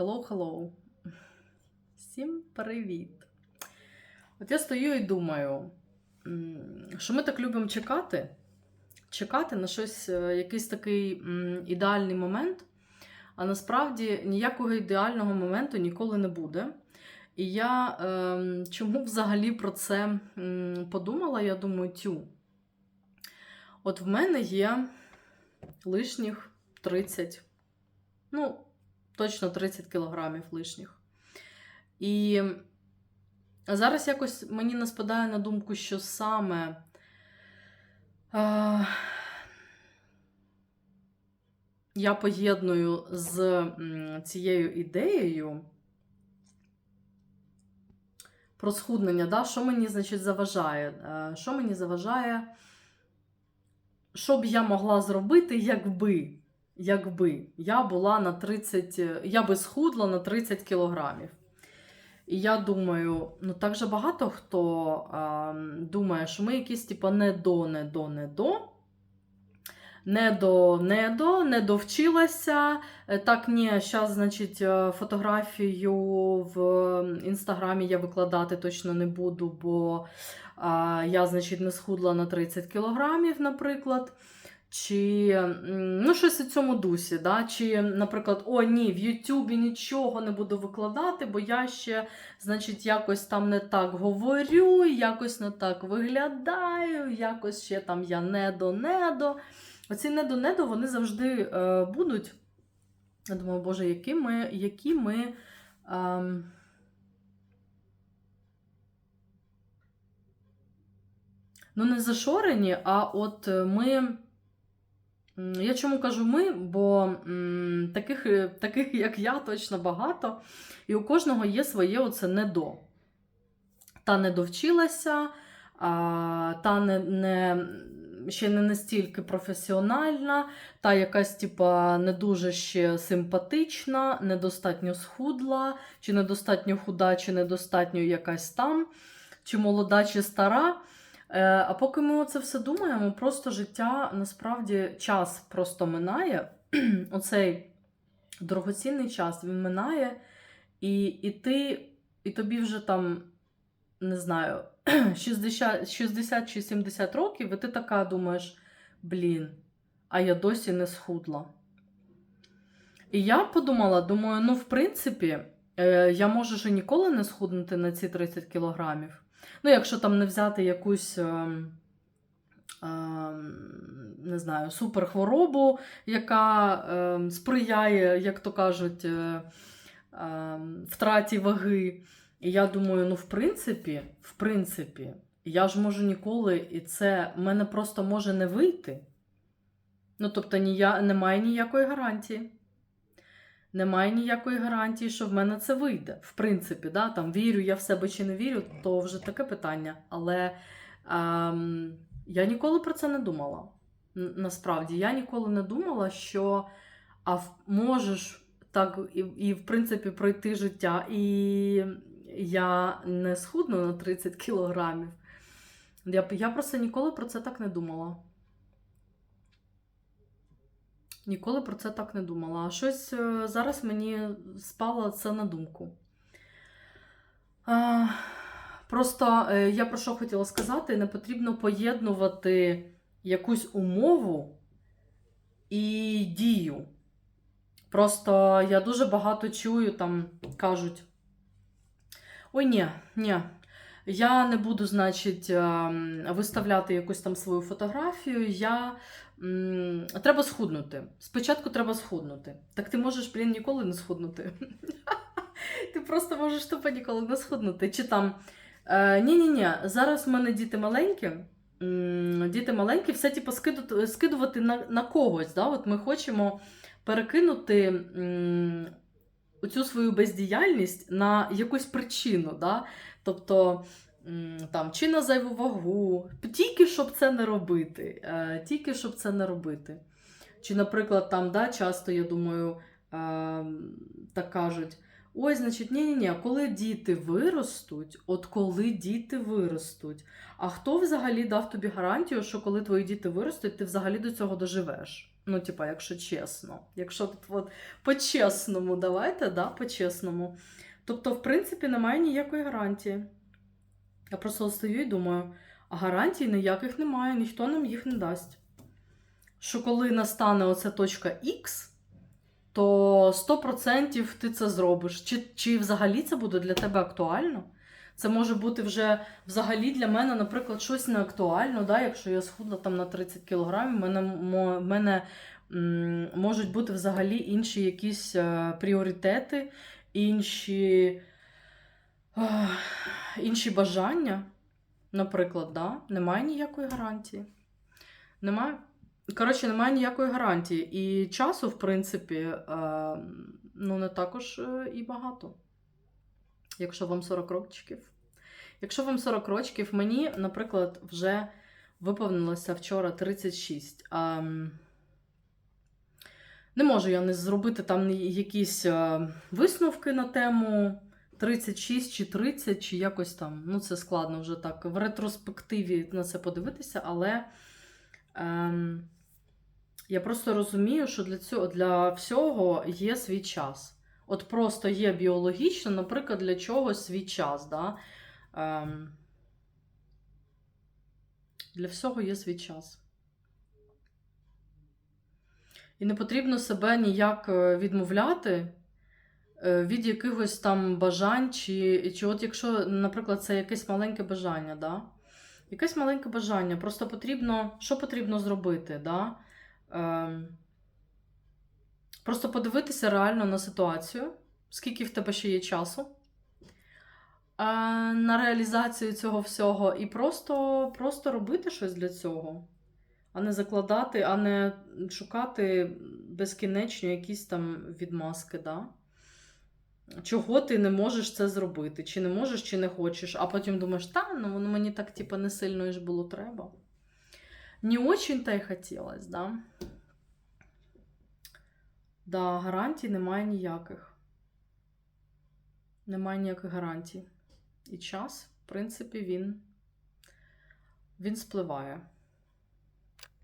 Hello, hello. Всім привіт. От я стою і думаю, що ми так любимо чекати, чекати на щось, е, якийсь такий ідеальний момент, а насправді ніякого ідеального моменту ніколи не буде. І я ем, чому взагалі про це подумала? Я думаю, тю. От в мене є лишніх 30, ну, точно 30 кілограмів лишніх. І зараз якось мені не спадає на думку, що саме е, я поєдную з цією ідеєю про схуднення, да? що мені, значить, заважає? Е, Що мені заважає? Що б я могла зробити, якби, якби я була на 30, е, я би схудла на 30 кілограмів. І я думаю, ну так же багато хто а, думає, що ми якісь, типу, не до, не до, не до. Не до, не до, не довчилася. Е, Так, ні, зараз, значить, е, фотографію в інстаграмі я викладати точно не буду, бо а, я, значить, не схудла на 30 кілограмів, наприклад. Чи ну, щось у цьому дусі. Да? Чи, наприклад, о, ні, в Ютубі нічого не буду викладати, бо я ще, значить, якось там не так говорю, якось не так виглядаю, якось ще там я недо-недо. Оці недо-недо вони завжди е, будуть. Я думаю, Боже, які ми, які ми ем, ну, не зашорені, а от е, ми. Я чому кажу ми, бо таких, е, таких, як я, точно багато, і у кожного є своє оце недо. Та не довчилася, а, та не, не, ще не настільки професіональна, та якась, типа, не дуже ще симпатична, недостатньо схудла, чи недостатньо худа, чи недостатньо якась там, чи молода, чи стара. Е, А поки ми оце все думаємо, просто життя насправді час просто минає. Оцей дорогоцінний час він минає, і, і ти, і тобі вже там, не знаю, 60, 60 чи 70 років, і ти така думаєш: блін, а я досі не схудла. І я подумала, думаю, ну, в принципі, е, я можу ж ніколи не схуднути на ці 30 кілограмів. Ну, якщо там не взяти якусь, ем, ем, не знаю, суперхворобу, яка ем, сприяє, як то кажуть, е, ем, втраті ваги. І я думаю, ну, в принципі, в принципі, я ж можу ніколи, і це в мене просто може не вийти. Ну, тобто, нія, немає ніякої гарантії. Немає ніякої гарантії, що в мене це вийде. В принципі, да? там, вірю я в себе чи не вірю, то вже таке питання. Але ем, я ніколи про це не думала. Насправді, я ніколи не думала, що а можеш так і, і, в принципі, пройти життя, і я не схудну на 30 кілограмів. Я, я просто ніколи про це так не думала. Ніколи про це так не думала. А щось е, зараз мені спало це на думку. Просто е, я про що хотіла сказати, не потрібно поєднувати якусь умову і дію. Просто я дуже багато чую, там кажуть: ой, ні, ні, я не буду, значить, ем, виставляти якусь там свою фотографію. Я треба схуднути. Спочатку треба схуднути. Так ти можеш, блін, ніколи не схуднути. Ти просто можеш тупо ніколи не схуднути. Чи там е, ні-ні-ні, зараз в мене діти маленькі. Діти маленькі, все типу, скидувати, на, на когось. Да? От ми хочемо перекинути оцю свою бездіяльність на якусь причину. Да? Тобто, там, чи на зайву вагу, тільки щоб це не робити. Е, тільки щоб це не робити. Чи, наприклад, там, да, часто, я думаю, е, так кажуть. Ой, значить, ні, ні, ні, коли діти виростуть, от коли діти виростуть. А хто взагалі дав тобі гарантію, що коли твої діти виростуть, ти взагалі до цього доживеш? Ну, типа, якщо чесно. Якщо тут от по-чесному, давайте, да, по-чесному. Тобто, в принципі, немає ніякої гарантії. Я просто стою і думаю, а гарантій ніяких немає, ніхто нам їх не дасть. Що коли настане оця точка X, то 100% ти це зробиш. Чи, чи взагалі це буде для тебе актуально? Це може бути вже взагалі для мене, наприклад, щось не актуально. Да? Якщо я схудла там на 30 кг, в мене, мене можуть бути взагалі інші якісь е, пріоритети, інші, е, інші бажання. Наприклад, да? немає ніякої гарантії. Немає. Коротше, немає ніякої гарантії. І часу, в принципі, е, ну, не також е, і багато. Якщо вам 40 років. Якщо вам 40 років, мені, наприклад, вже виповнилося вчора 36. А, не можу я не зробити там якісь е, висновки на тему 36 чи 30, чи якось там. Ну, це складно вже так в ретроспективі на це подивитися, але. Ем, я просто розумію, що для цього для всього є свій час. От просто є біологічно, наприклад, для чогось свій час. Да? Ем, для всього є свій час. І не потрібно себе ніяк е, відмовляти е, від якихось там бажань, чи, чи от якщо, наприклад, це якесь маленьке бажання, да? Якесь маленьке бажання, просто потрібно, що потрібно зробити? Да? Ем, Просто подивитися реально на ситуацію, скільки в тебе ще є часу е, на реалізацію цього всього, і просто, просто робити щось для цього, а не закладати, а не шукати безкінечно якісь там відмазки. Да? Чого ти не можеш це зробити? Чи не можеш, чи не хочеш, а потім думаєш, та, ну воно мені так типу, не сильно і ж було треба. Не очень-то й хотілося, да? Да, гарантій немає ніяких. Немає ніяких гарантій. І час, в принципі, він, він спливає.